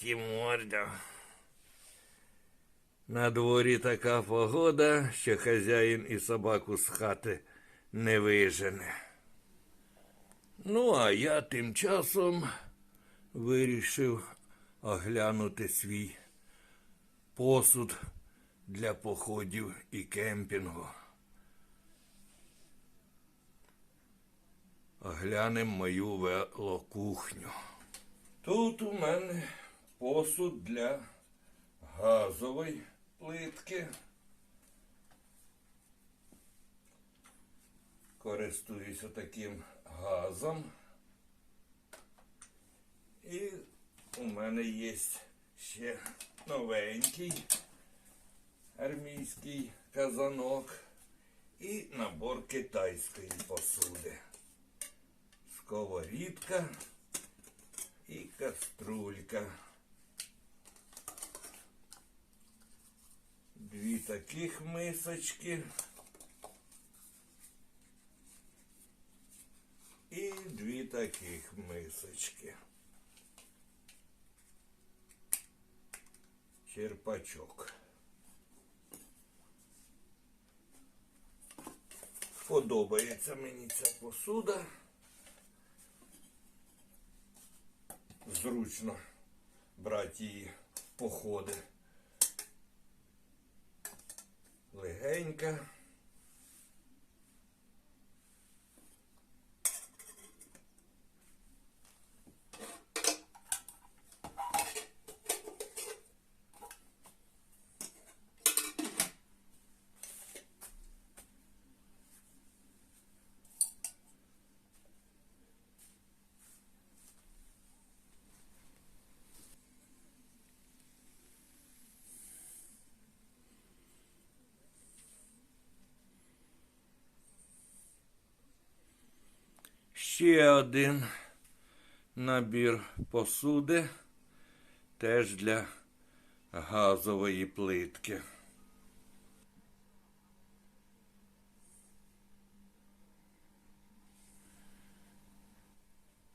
ті морда. На дворі така погода, що хазяїн і собаку з хати не вижене. Ну, а я тим часом вирішив оглянути свій посуд для походів і кемпінгу. Оглянемо мою велокухню. Тут у мене посуд для газової плитки. Користуюся таким газом. І у мене є ще новенький армійський казанок і набор китайської посуди. Сковорідка і каструлька. Дві таких мисочки. І дві таких мисочки. Черпачок. Подобається мені ця посуда. Зручно брати її в походи. Легенька. Ще один набір посуди, теж для газової плитки.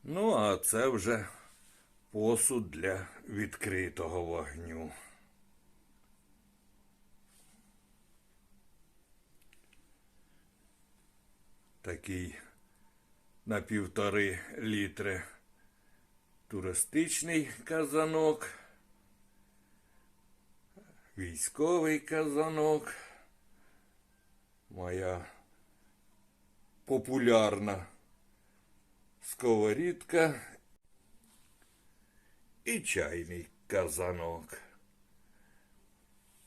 Ну, а це вже посуд для відкритого вогню. Такий на півтори літри туристичний казанок, військовий казанок, моя популярна сковорідка і чайний казанок.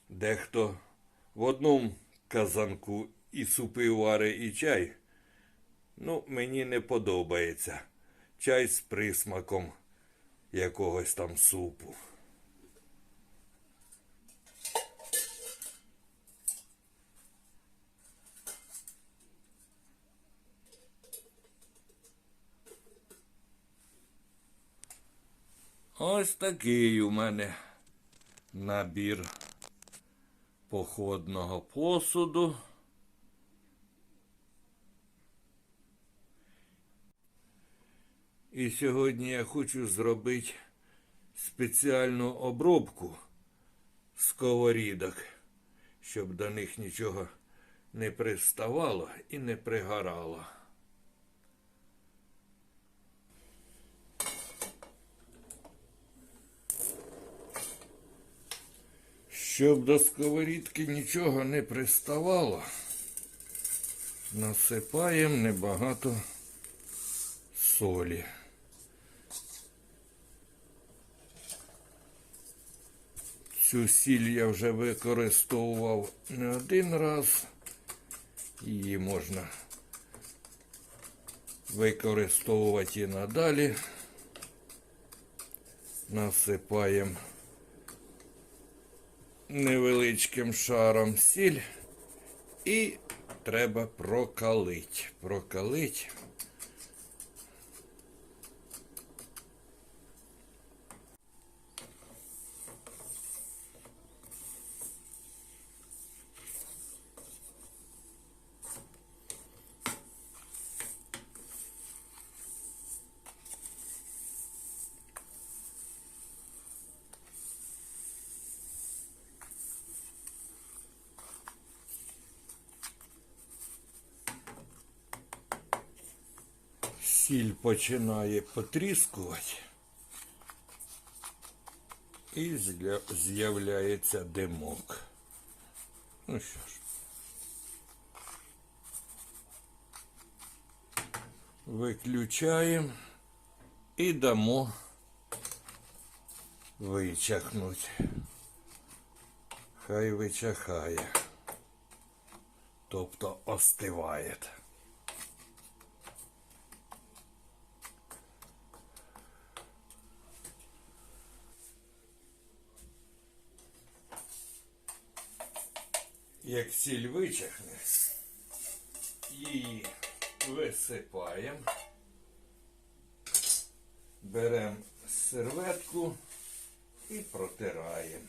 Дехто в одному казанку і супи вари, і чай. Ну, мені не подобається. Чай з присмаком якогось там супу. Ось такий у мене набір походного посуду. І сьогодні я хочу зробити спеціальну обробку сковорідок, щоб до них нічого не приставало і не пригорало. Щоб до сковорідки нічого не приставало, насипаємо небагато солі. Цю сіль я вже використовував не один раз. Її можна використовувати і надалі. Насипаємо невеличким шаром сіль і треба прокалить. Прокалить. Сіль починає потріскувати. І з'являється димок. Ну що ж. Виключаємо і дамо вичахнуть. Хай вичахає. Тобто остиває. Як сіль вичахне, її висипаємо, беремо серветку і протираємо.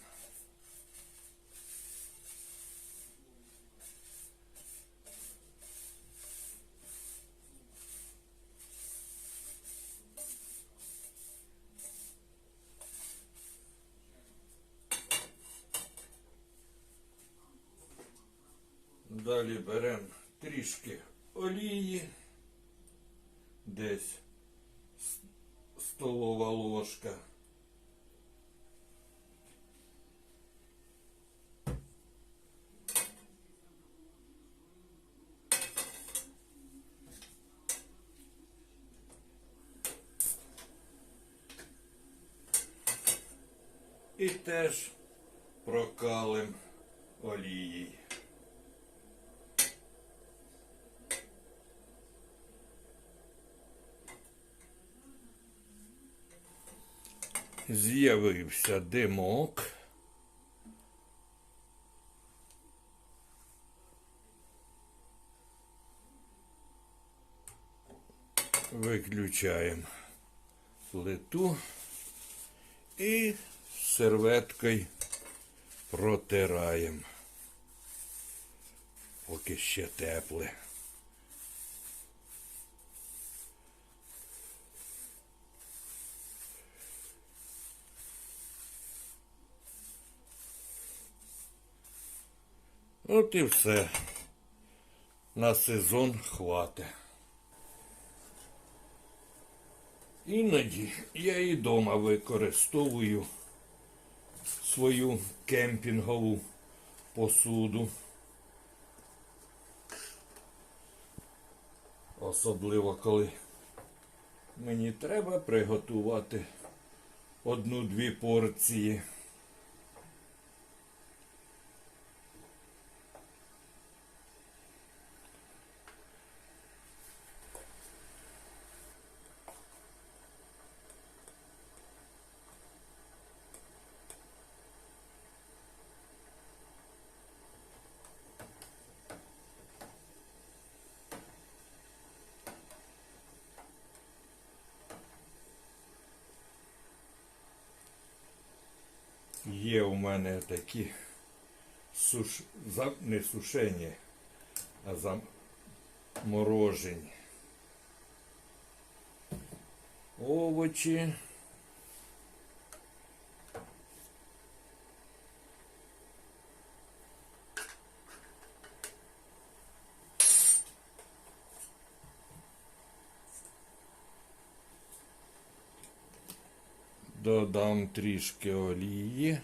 Далі беремо трішки олії, десь столова ложка. І теж прокалим олією. З'явився димок. Виключаємо плиту і серветкою протираємо, поки ще тепле. От і все. На сезон хватить. Іноді я і дома використовую свою кемпінгову посуду. Особливо коли мені треба приготувати одну-дві порції. Є у мене такі суш... не сушені, а заморожені. Овочі. Додам трішки олії.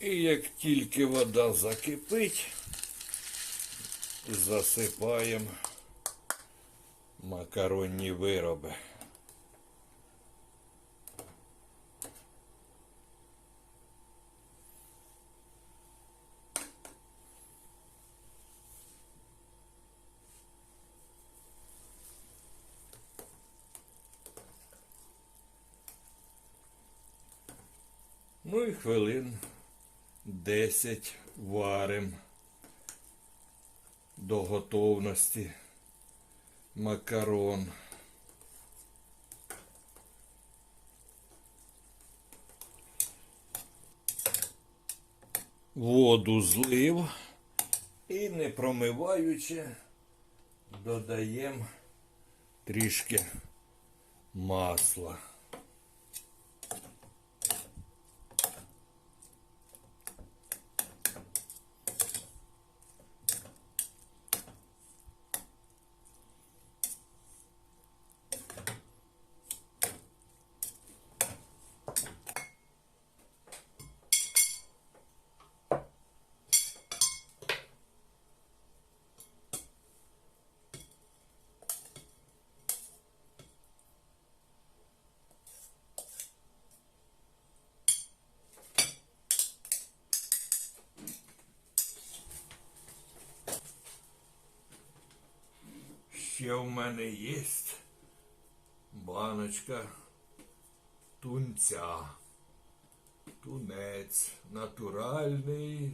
І як тільки вода закипить, засипаємо макаронні вироби. Ну і хвилин 10 варим до готовності макарон. Воду злив і не промиваючи додаємо трішки масла. Ще в мене є баночка тунця. Тунець натуральний,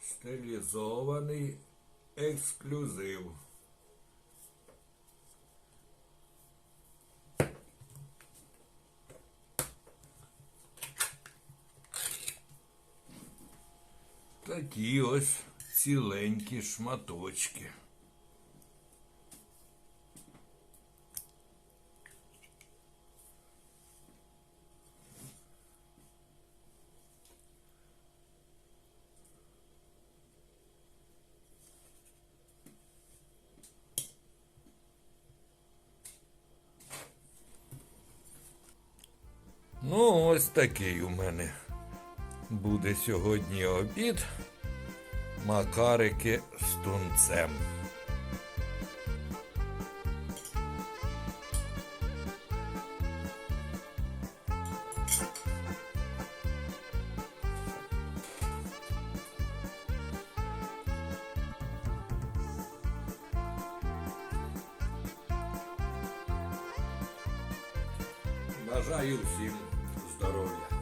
стилізований ексклюзив. Такі ось ціленькі шматочки. Ну, ось такий у мене буде сьогодні обід. Макарики з тунцем. Бажаю всім здоров'я.